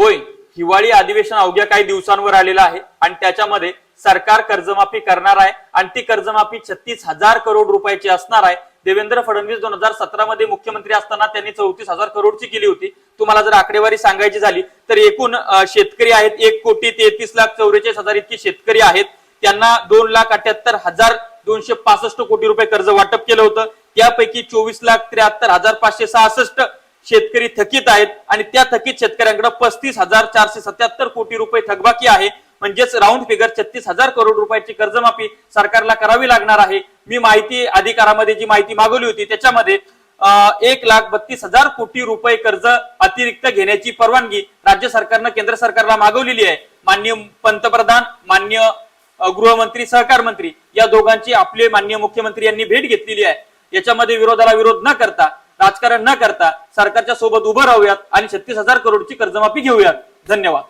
होय हिवाळी अधिवेशन अवघ्या काही दिवसांवर आलेलं आहे आणि त्याच्यामध्ये सरकार कर्जमाफी करणार आहे आणि ती कर्जमाफी छत्तीस हजार करोड रुपयाची असणार आहे. देवेंद्र फडणवीस दोन हजार सतरा मध्ये मुख्यमंत्री असताना त्यांनी चौतीस हजार करोडची केली होती. तुम्हाला जर आकडेवारी सांगायची झाली तर एकूण शेतकरी आहेत एक कोटी तेहतीस लाख चौवेचाळीस हजार इतके शेतकरी आहेत. त्यांना दोन लाख अठ्याहत्तर हजार दोनशे पासष्ट कोटी रुपये कर्ज वाटप केलं होतं. त्यापैकी चोवीस लाख त्र्याहत्तर हजार पाचशे सहासष्ट शेतकरी थकीत आहेत आणि त्या थकीत शेतकऱ्यांकडे पस्तीस हजार चारशे सत्याहत्तर कोटी रुपये थकबाकी आहे. म्हणजेच राऊंड फिगर छत्तीस हजार करोड रुपयाची कर्जमाफी सरकारला करावी लागणार आहे. मी माहिती अधिकारामध्ये जी माहिती मागवली होती त्याच्यामध्ये एक लाख बत्तीस हजार कोटी रुपये कर्ज अतिरिक्त घेण्याची परवानगी राज्य सरकारनं केंद्र सरकारला मागवलेली आहे. मान्य पंतप्रधान मान्य गृहमंत्री सहकार मंत्री या दोघांची आपले मान्य मुख्यमंत्री यांनी भेट घेतलेली आहे. याच्यामध्ये विरोधाला विरोध न करता राजकारण न करता सरकारच्या सोबत उभं राहूयात आणि छत्तीस हजार करोडची कर्जमाफी घेऊयात. धन्यवाद.